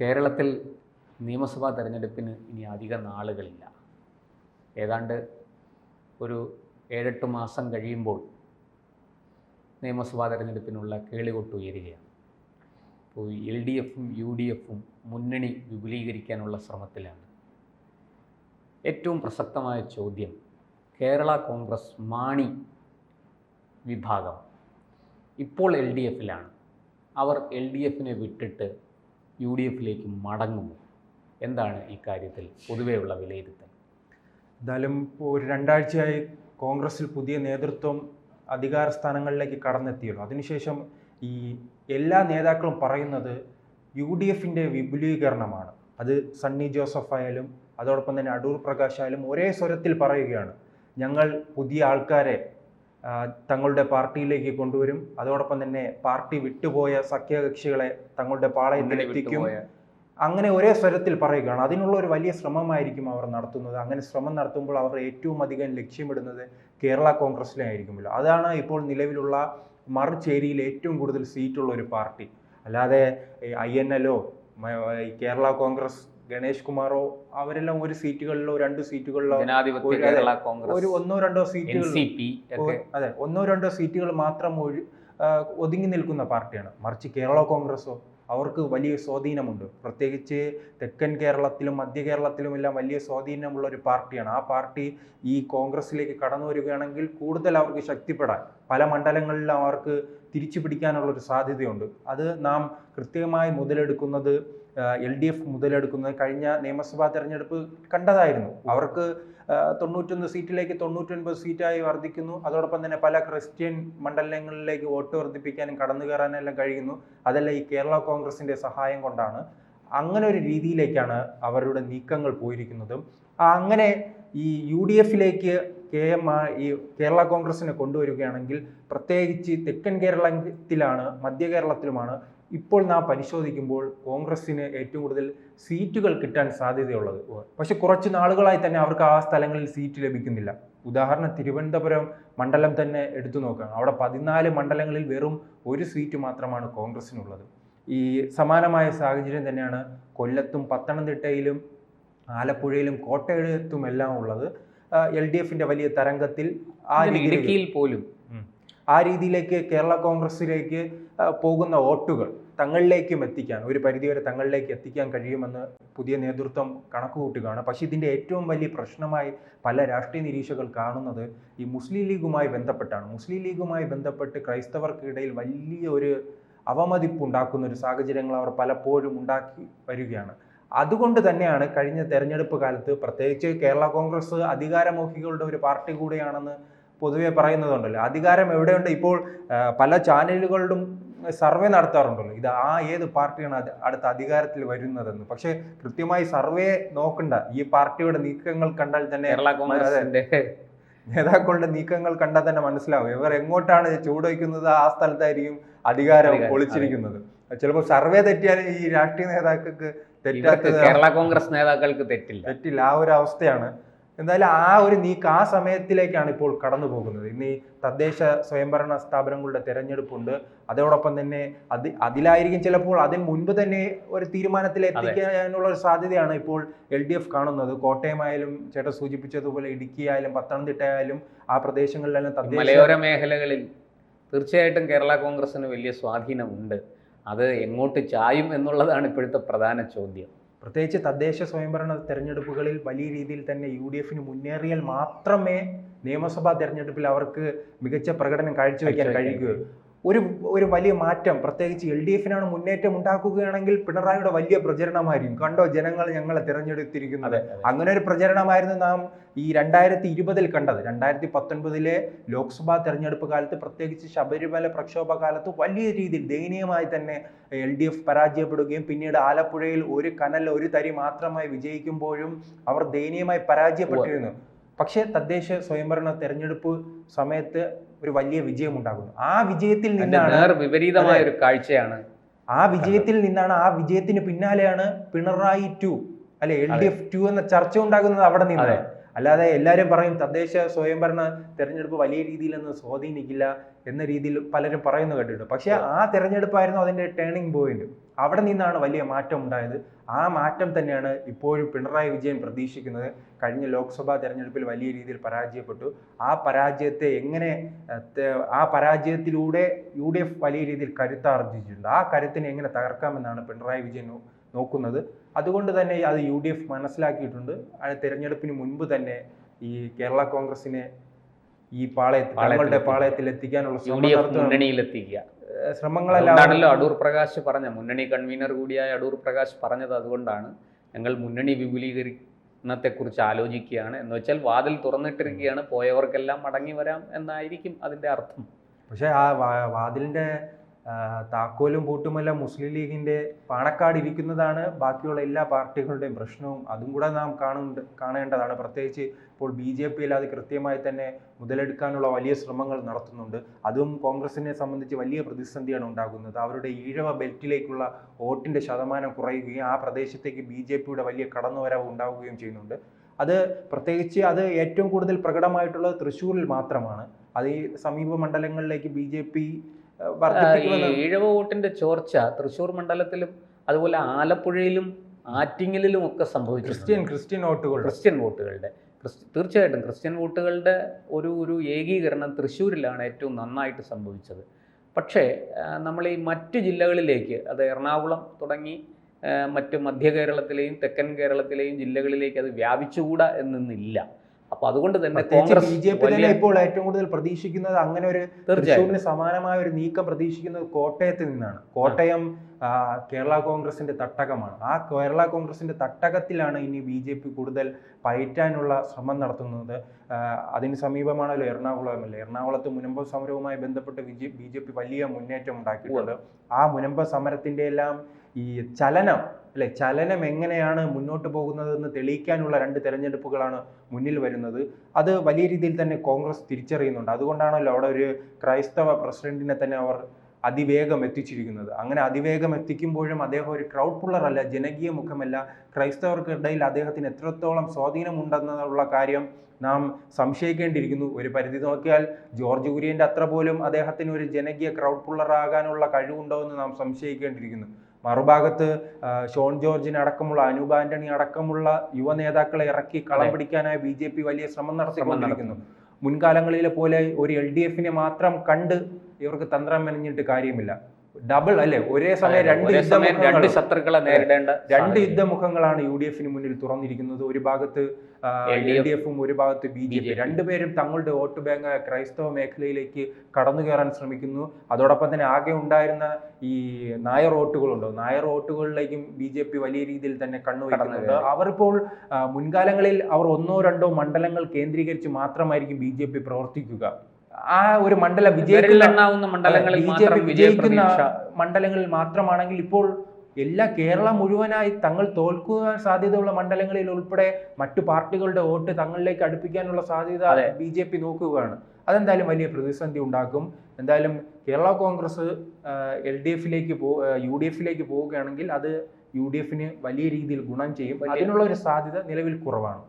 കേരളത്തിൽ നിയമസഭാ തെരഞ്ഞെടുപ്പിന് ഇനി അധിക നാളുകളില്ല. ഏതാണ്ട് ഒരു ഏഴെട്ട് മാസം കഴിയുമ്പോൾ നിയമസഭാ തെരഞ്ഞെടുപ്പിനുള്ള കേളികൊട്ട് ഉയരുകയാണ്. അപ്പോൾ എൽ ഡി എഫും യു ഡി എഫും മുന്നണി വിപുലീകരിക്കാനുള്ള ശ്രമത്തിലാണ്. ഏറ്റവും പ്രസക്തമായ ചോദ്യം കേരള കോൺഗ്രസ് മാണി വിഭാഗം. ഇപ്പോൾ എൽ ഡി എഫിലാണ്. അവർ എൽ ഡി എഫിനെ വിട്ടിട്ട് യു ഡി എഫിലേക്ക് മടങ്ങുമോ? എന്താണ് ഈ കാര്യത്തിൽ പൊതുവെയുള്ള വിലയിരുത്തൽ? എന്തായാലും ഒരു രണ്ടാഴ്ചയായി കോൺഗ്രസിൽ പുതിയ നേതൃത്വം അധികാര സ്ഥാനങ്ങളിലേക്ക് കടന്നെത്തിയല്ലോ അതിനുശേഷം ഈ എല്ലാ നേതാക്കളും പറയുന്നത് യു ഡി എഫിന്റെ വിപുലീകരണമാണ്. അത് സണ്ണി ജോസഫ് ആയാലും അതോടൊപ്പം തന്നെ അടൂർ പ്രകാശ് ആയാലും ഒരേ സ്വരത്തിൽ പറയുകയാണ് ഞങ്ങൾ പുതിയ ആൾക്കാരെ തങ്ങളുടെ പാർട്ടിയിലേക്ക് കൊണ്ടുവരും. അതോടൊപ്പം തന്നെ പാർട്ടി വിട്ടുപോയ സഖ്യകക്ഷികളെ തങ്ങളുടെ എത്തിക്കും. അങ്ങനെ ഒരേ സ്വരത്തിൽ പറയുകയാണ്. അതിനുള്ള ഒരു വലിയ ശ്രമമായിരിക്കും അവർ നടത്തുന്നത്. അങ്ങനെ ശ്രമം നടത്തുമ്പോൾ അവർ ഏറ്റവും അധികം ലക്ഷ്യമിടുന്നത് കേരള കോൺഗ്രസിനെ ആയിരിക്കുമല്ലോ. അതാണ് ഇപ്പോൾ നിലവിലുള്ള മറുചേരിയിൽ ഏറ്റവും കൂടുതൽ സീറ്റുള്ള ഒരു പാർട്ടി. അല്ലാതെ ഐ എൻ എല്ലോ കേരള കോൺഗ്രസ് ഗണേഷ് കുമാറോ അവരെല്ലാം ഒരു സീറ്റുകളിലോ രണ്ട് സീറ്റുകളിലോ ഒരു- ഒന്നോ രണ്ടോ സീറ്റുകൾ അതെ ഒന്നോ രണ്ടോ സീറ്റുകൾ മാത്രം ഒഴി ഒതുങ്ങി നിൽക്കുന്ന പാർട്ടിയാണ്. മറിച്ച് കേരള കോൺഗ്രസോ അവർക്ക് വലിയ സ്വാധീനമുണ്ട്. പ്രത്യേകിച്ച് തെക്കൻ കേരളത്തിലും മധ്യ കേരളത്തിലും എല്ലാം വലിയ സ്വാധീനമുള്ള ഒരു പാർട്ടിയാണ്. ആ പാർട്ടി ഈ കോൺഗ്രസിലേക്ക് കടന്നു വരികയാണെങ്കിൽ കൂടുതൽ അവർക്ക് ശക്തിപ്പെടാൻ പല മണ്ഡലങ്ങളിലും അവർക്ക് തിരിച്ചു പിടിക്കാനുള്ള ഒരു സാധ്യതയുണ്ട്. അത് നാം കൃത്യമായി മുതലെടുക്കുന്നത് എൽ ഡി എഫ് മുതലെടുക്കുന്നത് കഴിഞ്ഞ നിയമസഭാ തെരഞ്ഞെടുപ്പ് കണ്ടതായിരുന്നു. അവർക്ക് തൊണ്ണൂറ്റൊന്ന് സീറ്റിലേക്ക് തൊണ്ണൂറ്റൊൻപത് സീറ്റായി വർദ്ധിക്കുന്നു. അതോടൊപ്പം തന്നെ പല ക്രിസ്ത്യൻ മണ്ഡലങ്ങളിലേക്ക് വോട്ട് വർദ്ധിപ്പിക്കാനും കടന്നു കയറാനും എല്ലാം കഴിയുന്നു. അതെല്ലാം ഈ കേരള കോൺഗ്രസിന്റെ സഹായം കൊണ്ടാണ് അങ്ങനെ ഒരു രീതിയിലേക്കാണ് അവരുടെ നീക്കങ്ങൾ പോയിരിക്കുന്നതും. ആ അങ്ങനെ ഈ യു ഡി എഫിലേക്ക് കെ എം ഈ കേരള കോൺഗ്രസിനെ കൊണ്ടുവരികയാണെങ്കിൽ പ്രത്യേകിച്ച് തെക്കൻ കേരളത്തിലാണ് മധ്യ കേരളത്തിലുമാണ് ഇപ്പോൾ നാം പരിശോധിക്കുമ്പോൾ കോൺഗ്രസിന് ഏറ്റവും കൂടുതൽ സീറ്റുകൾ കിട്ടാൻ സാധ്യതയുള്ളത് പക്ഷെ കുറച്ച് നാളുകളായി തന്നെ അവർക്ക് ആ സ്ഥലങ്ങളിൽ സീറ്റ് ലഭിക്കുന്നില്ല. ഉദാഹരണം തിരുവനന്തപുരം മണ്ഡലം തന്നെ എടുത്തു നോക്കുകയാണ്. അവിടെ പതിനാല് മണ്ഡലങ്ങളിൽ വെറും ഒരു സീറ്റ് മാത്രമാണ് കോൺഗ്രസിനുള്ളത് ഈ സമാനമായ സാഹചര്യം തന്നെയാണ് കൊല്ലത്തും പത്തനംതിട്ടയിലും ആലപ്പുഴയിലും കോട്ടയത്തും എല്ലാം ഉള്ളത് എൽ ഡി എഫിന്റെ വലിയ തരംഗത്തിൽ ആ രീതിയിൽ പോലും. ആ രീതിയിലേക്ക് കേരള കോൺഗ്രസിലേക്ക് പോകുന്ന വോട്ടുകൾ തങ്ങളിലേക്കും എത്തിക്കാൻ ഒരു പരിധിവരെ തങ്ങളിലേക്ക് എത്തിക്കാൻ കഴിയുമെന്ന് പുതിയ നേതൃത്വം കണക്കുകൂട്ടുകയാണ്. പക്ഷേ ഇതിന്റെ ഏറ്റവും വലിയ പ്രശ്നമായി പല രാഷ്ട്രീയ നിരീക്ഷകർ കാണുന്നത് ഈ മുസ്ലിം ലീഗുമായി ബന്ധപ്പെട്ടാണ്. മുസ്ലിം ലീഗുമായി ബന്ധപ്പെട്ട് ക്രൈസ്തവർക്കിടയിൽ വലിയ ഒരു അവമതിപ്പ് ഉണ്ടാക്കുന്ന ഒരു സാഹചര്യങ്ങൾ അവർ പലപ്പോഴും ഉണ്ടാക്കി വരികയാണ്. അതുകൊണ്ട് തന്നെയാണ് കഴിഞ്ഞ തെരഞ്ഞെടുപ്പ് കാലത്ത് പ്രത്യേകിച്ച് കേരള കോൺഗ്രസ് അധികാരമോഹികളുടെ ഒരു പാർട്ടി കൂടെയാണെന്ന് പൊതുവെ പറയുന്നതുണ്ടല്ലോ. അധികാരം എവിടെയുണ്ട് ഇപ്പോൾ? പല ചാനലുകളിലും സർവേ നടത്താറുണ്ടല്ലോ. ഇത് ആ ഏത് പാർട്ടിയാണ് അടുത്ത അധികാരത്തിൽ വരുന്നതെന്ന്. പക്ഷെ കൃത്യമായി സർവേ നോക്കണ്ട. ഈ പാർട്ടിയുടെ നീക്കങ്ങൾ കണ്ടാൽ തന്നെ നേതാക്കളുടെ നീക്കങ്ങൾ കണ്ടാൽ തന്നെ മനസ്സിലാവും. ഇവർ എങ്ങോട്ടാണ് ചൂടുവയ്ക്കുന്നത് ആ സ്ഥലത്തായിരിക്കും അധികാരം അധികാരം, ഒളിച്ചിരിക്കുന്നത്. ചിലപ്പോൾ സർവേ തെറ്റിയാൽ ഈ രാഷ്ട്രീയ നേതാക്കൾക്ക് തെറ്റാത്ത കേരള കോൺഗ്രസ് നേതാക്കൾക്ക് തെറ്റില്ല. തെറ്റില്ല. ആ ഒരു അവസ്ഥയാണ്. എന്തായാലും ആ ഒരു നീക്കം ആ സമയത്തിലേക്കാണ് ഇപ്പോൾ കടന്നു പോകുന്നത്. ഇന്ന് ഈ തദ്ദേശ സ്വയംഭരണ സ്ഥാപനങ്ങളുടെ തെരഞ്ഞെടുപ്പുണ്ട്. അതോടൊപ്പം തന്നെ അത് അതിലായിരിക്കും ചിലപ്പോൾ അതിന് മുൻപ് തന്നെ ഒരു തീരുമാനത്തിൽ എത്തിക്കാനുള്ള ഒരു സാധ്യതയാണ് ഇപ്പോൾ എൽ ഡി എഫ് കാണുന്നത്. കോട്ടയമായാലും ചേട്ടൻ സൂചിപ്പിച്ചതുപോലെ ഇടുക്കി ആയാലും പത്തനംതിട്ട ആയാലും ആ പ്രദേശങ്ങളിലെല്ലാം തദ്ദേശ മലയോര മേഖലകളിൽ തീർച്ചയായിട്ടും കേരള കോൺഗ്രസിന് വലിയ സ്വാധീനമുണ്ട്. അത് എങ്ങോട്ട് ചായും എന്നുള്ളതാണ് ഇപ്പോഴത്തെ പ്രധാന ചോദ്യം. പ്രത്യേകിച്ച് തദ്ദേശ സ്വയംഭരണ തെരഞ്ഞെടുപ്പുകളിൽ വലിയ രീതിയിൽ തന്നെ യു ഡി എഫിന് മുന്നേറിയാൽ മാത്രമേ നിയമസഭാ തെരഞ്ഞെടുപ്പിൽ അവർക്ക് മികച്ച പ്രകടനം കാഴ്ചവെക്കാൻ കഴിയുകയുള്ളൂ കഴിയുക ഒരു ഒരു വലിയ മാറ്റം. പ്രത്യേകിച്ച് എൽ ഡി എഫിനാണ് മുന്നേറ്റം ഉണ്ടാക്കുകയാണെങ്കിൽ പിണറായിയുടെ വലിയ പ്രചരണമായിരിക്കും. കണ്ടോ ജനങ്ങൾ ഞങ്ങളെ തിരഞ്ഞെടുത്തിരിക്കുന്നത്. അങ്ങനെ ഒരു പ്രചരണമായിരുന്നു നാം ഈ രണ്ടായിരത്തി ഇരുപതിൽ കണ്ടത്. രണ്ടായിരത്തി പത്തൊൻപതിലെ ലോക്സഭാ തെരഞ്ഞെടുപ്പ് കാലത്ത് പ്രത്യേകിച്ച് ശബരിമല പ്രക്ഷോഭ കാലത്ത് വലിയ രീതിയിൽ ദയനീയമായി തന്നെ എൽ ഡി എഫ് പരാജയപ്പെടുകയും പിന്നീട് ആലപ്പുഴയിൽ ഒരു കനൽ ഒരു തരി മാത്രമായി വിജയിക്കുമ്പോഴും അവർ ദയനീയമായി പരാജയപ്പെട്ടിരുന്നു. പക്ഷേ തദ്ദേശ സ്വയംഭരണ തെരഞ്ഞെടുപ്പ് സമയത്ത് ഒരു വലിയ വിജയം ഉണ്ടാകുന്നു ആ വിജയത്തിൽ നിന്നാണ് വിപരീതമായ ഒരു കാഴ്ചയാണ് ആ വിജയത്തിൽ നിന്നാണ് ആ വിജയത്തിന് പിന്നാലെയാണ് പിണറായി ടു അല്ലെ എൽ ഡി എഫ് ടു എന്ന ചർച്ച ഉണ്ടാകുന്നത് അവിടെ നിന്നാണ്. അല്ലാതെ എല്ലാവരും പറയും തദ്ദേശ സ്വയംഭരണ തെരഞ്ഞെടുപ്പ് വലിയ രീതിയിലൊന്നും സ്വാധീനിക്കില്ല എന്ന രീതിയിൽ പലരും പറയുന്നു കേട്ടിട്ടുണ്ട്. പക്ഷേ ആ തെരഞ്ഞെടുപ്പായിരുന്നു അതിന്റെ ടേണിംഗ് പോയിന്റ് അവിടെ നിന്നാണ് വലിയ മാറ്റം ഉണ്ടായത്. ആ മാറ്റം തന്നെയാണ് ഇപ്പോഴും പിണറായി വിജയൻ പ്രതീക്ഷിക്കുന്നത്. കഴിഞ്ഞ ലോക്സഭാ തെരഞ്ഞെടുപ്പിൽ വലിയ രീതിയിൽ പരാജയപ്പെട്ടു. ആ പരാജയത്തെ എങ്ങനെ ആ പരാജയത്തിലൂടെ യു ഡി എഫ് വലിയ രീതിയിൽ കരുത്താർജിച്ചിട്ടുണ്ട്. ആ കരുത്തിനെ എങ്ങനെ തകർക്കാമെന്നാണ് പിണറായി വിജയൻ നോക്കുന്നത്. അതുകൊണ്ട് തന്നെ അത് യു ഡി എഫ് മനസ്സിലാക്കിയിട്ടുണ്ട് തെരഞ്ഞെടുപ്പിന് മുൻപ് തന്നെ ഈ കേരള കോൺഗ്രസിനെ ഈ പാളയത്തിൽ തങ്ങളുടെ പാളയത്തിൽ എത്തിക്കാനുള്ള മുന്നണിയിലെത്തിക്കുക. ശ്രമങ്ങളെല്ലാം അടൂർ പ്രകാശ് പറഞ്ഞ മുന്നണി കൺവീനർ കൂടിയായ അടൂർ പ്രകാശ് പറഞ്ഞത് അതുകൊണ്ടാണ്. ഞങ്ങൾ മുന്നണി വിപുലീകരണത്തെക്കുറിച്ച് ആലോചിക്കുകയാണ്. എന്ന് വെച്ചാൽ വാതിൽ തുറന്നിട്ടിരിക്കുകയാണ്. പോയവർക്കെല്ലാം മടങ്ങി വരാം എന്നായിരിക്കും അതിന്റെ അർത്ഥം. പക്ഷേ ആ വാതിലിന്റെ താക്കോലും പൂട്ടുമെല്ലാം മുസ്ലിം ലീഗിന്റെ പാണക്കാട് ഇരിക്കുന്നതാണ്. ബാക്കിയുള്ള എല്ലാ പാർട്ടികളുടെയും പ്രശ്നവും അതും കൂടെ നാം കാണുന്നുണ്ട് കാണേണ്ടതാണ്. പ്രത്യേകിച്ച് ഇപ്പോൾ ബി ജെ പിയിൽ അത് കൃത്യമായി തന്നെ മുതലെടുക്കാനുള്ള വലിയ ശ്രമങ്ങൾ നടത്തുന്നുണ്ട്. അതും കോൺഗ്രസിനെ സംബന്ധിച്ച് വലിയ പ്രതിസന്ധിയാണ് ഉണ്ടാകുന്നത്. അവരുടെ ഈഴവ ബെൽറ്റിലേക്കുള്ള വോട്ടിന്റെ ശതമാനം കുറയുകയും ആ പ്രദേശത്തേക്ക് ബി ജെ പിയുടെ വലിയ കടന്നുവരവ് ഉണ്ടാവുകയും ചെയ്യുന്നുണ്ട്. അത് പ്രത്യേകിച്ച് അത് ഏറ്റവും കൂടുതൽ പ്രകടമായിട്ടുള്ളത് തൃശ്ശൂരിൽ മാത്രമാണ്. അത് ഈ സമീപ മണ്ഡലങ്ങളിലേക്ക് ബി ജെ പി ഈഴവ വോട്ടിന്റെ ചോർച്ച തൃശൂർ മണ്ഡലത്തിലും അതുപോലെ ആലപ്പുഴയിലും ആറ്റിങ്ങലിലും ഒക്കെ സംഭവിച്ചു ക്രിസ്ത്യൻ ക്രിസ്ത്യൻ വോട്ടുകൾ ക്രിസ്ത്യൻ വോട്ടുകളുടെ. തീർച്ചയായിട്ടും ക്രിസ്ത്യൻ വോട്ടുകളുടെ ഒരു ഒരു ഏകീകരണം തൃശ്ശൂരിലാണ് ഏറ്റവും നന്നായിട്ട് സംഭവിച്ചത്. പക്ഷേ നമ്മൾ ഈ മറ്റ് ജില്ലകളിലേക്ക് അത് എറണാകുളം തുടങ്ങി മറ്റ് മധ്യ കേരളത്തിലെയും തെക്കൻ കേരളത്തിലെയും ജില്ലകളിലേക്ക് അത് വ്യാപിച്ചുകൂടാ എന്നില്ല അപ്പോൾ അതുകൊണ്ട് തന്നെ കോൺഗ്രസ് ബി ജെ പി തന്നെ ഇപ്പോൾ ഏറ്റവും കൂടുതൽ പ്രതീക്ഷിക്കുന്നത് അങ്ങനെ ഒരു തീർച്ചയായും. തൃശ്ശൂരിന് സമാനമായ ഒരു നീക്കം പ്രതീക്ഷിക്കുന്നത് കോട്ടയത്ത് നിന്നാണ്. കോട്ടയം കേരള കോൺഗ്രസിന്റെ തട്ടകമാണ്. ആ കേരള കോൺഗ്രസിന്റെ തട്ടകത്തിലാണ് ഇനി ബി ജെ പി കൂടുതൽ പയറ്റാനുള്ള ശ്രമം നടത്തുന്നത്. അതിന് സമീപമാണല്ലോ എറണാകുളം അല്ലേ? എറണാകുളത്ത് മുനമ്പ സമരവുമായി ബന്ധപ്പെട്ട് ബി ജെ പി വലിയ മുന്നേറ്റം ഉണ്ടാക്കിയിട്ടുണ്ട്. ആ മുനമ്പ സമരത്തിന്റെ എല്ലാം ഈ ചലനം അല്ലെ? ചലനം എങ്ങനെയാണ് മുന്നോട്ട് പോകുന്നതെന്ന് തെളിയിക്കാനുള്ള രണ്ട് തെരഞ്ഞെടുപ്പുകളാണ് മുന്നിൽ വരുന്നത്. അത് വലിയ രീതിയിൽ തന്നെ കോൺഗ്രസ് തിരിച്ചറിയുന്നുണ്ട്. അതുകൊണ്ടാണല്ലോ അവിടെ ഒരു ക്രൈസ്തവ പ്രസിഡന്റിനെ തന്നെ അവർ അതിവേഗം എത്തിച്ചിരിക്കുന്നത്. അങ്ങനെ അതിവേഗം എത്തിക്കുമ്പോഴും അദ്ദേഹം ഒരു ക്രൗഡ് പുള്ളർ അല്ല ജനകീയ മുഖമല്ല. ക്രൈസ്തവർക്കിടയിൽ അദ്ദേഹത്തിന് എത്രത്തോളം സ്വാധീനമുണ്ടെന്നുള്ള കാര്യം നാം സംശയിക്കേണ്ടിയിരിക്കുന്നു. ഒരു പരിധി നോക്കിയാൽ ജോർജ് കുര്യന്റെ അത്ര പോലും അദ്ദേഹത്തിന് ഒരു ജനകീയ ക്രൗഡ് പുള്ളർ ആകാനുള്ള കഴിവുണ്ടോ എന്ന് നാം സംശയിക്കേണ്ടിയിരിക്കുന്നു. മറുഭാഗത്ത് ഷോൺ ജോർജിന് അടക്കമുള്ള അനൂപ് ആന്റണി അടക്കമുള്ള യുവ നേതാക്കളെ ഇറക്കി കളം. പിടിക്കാനായി ബി ജെ പി വലിയ ശ്രമം നടത്തിക്കൊണ്ടിരിക്കുന്നു മുൻകാലങ്ങളിലെ പോലെ ഒരു എൽ ഡി എഫിനെ മാത്രം കണ്ട് ഇവർക്ക് തന്ത്രം മെനഞ്ഞിട്ട് കാര്യമില്ല ഡബിൾ അല്ലെ? ഒരേ സമയം രണ്ട് യുദ്ധം രണ്ട് ശത്രുക്കളെ നേരിടേണ്ട രണ്ട് യുദ്ധമുഖങ്ങളാണ് യു ഡി എഫിന് മുന്നിൽ തുറന്നിരിക്കുന്നത്. ഒരു ഭാഗത്ത് എൽ ഡി എഫും. ഒരു ഭാഗത്ത് ബി ജെ പി. രണ്ടുപേരും തങ്ങളുടെ വോട്ട് ബാങ്ക് ക്രൈസ്തവ മേഖലയിലേക്ക് കടന്നു കയറാൻ ശ്രമിക്കുന്നു. അതോടൊപ്പം തന്നെ ആകെ ഉണ്ടായിരുന്ന ഈ നായർ വോട്ടുകളുണ്ടോ? നായർ വോട്ടുകളിലേക്കും ബി ജെ പി വലിയ രീതിയിൽ തന്നെ കണ്ണുവയ്ക്കുന്നുണ്ട് അവരിപ്പോൾ മുൻകാലങ്ങളിൽ അവർ ഒന്നോ രണ്ടോ മണ്ഡലങ്ങൾ കേന്ദ്രീകരിച്ച് മാത്രമായിരിക്കും ബി ജെ പി പ്രവർത്തിക്കുക. ആ ഒരു മണ്ഡലം വിജയിക്കുന്ന മണ്ഡലങ്ങളിൽ ബി ജെ പി വിജയിക്കുന്ന മണ്ഡലങ്ങളിൽ മാത്രമാണെങ്കിൽ ഇപ്പോൾ എല്ലാ കേരളം മുഴുവനായി തങ്ങൾ തോൽക്കുവാൻ സാധ്യതയുള്ള മണ്ഡലങ്ങളിൽ ഉൾപ്പെടെ മറ്റു പാർട്ടികളുടെ വോട്ട് തങ്ങളിലേക്ക് അടുപ്പിക്കാനുള്ള സാധ്യത. ബി ജെ പി നോക്കുകയാണ്. അതെന്തായാലും വലിയ പ്രതിസന്ധി ഉണ്ടാക്കും. എന്തായാലും കേരള കോൺഗ്രസ് എൽ ഡി എഫിലേക്ക് പോ യു ഡി എഫിലേക്ക് പോവുകയാണെങ്കിൽ അത് യു ഡി എഫിന് വലിയ രീതിയിൽ ഗുണം ചെയ്യും. അതിനുള്ള ഒരു സാധ്യത നിലവിൽ കുറവാണ്.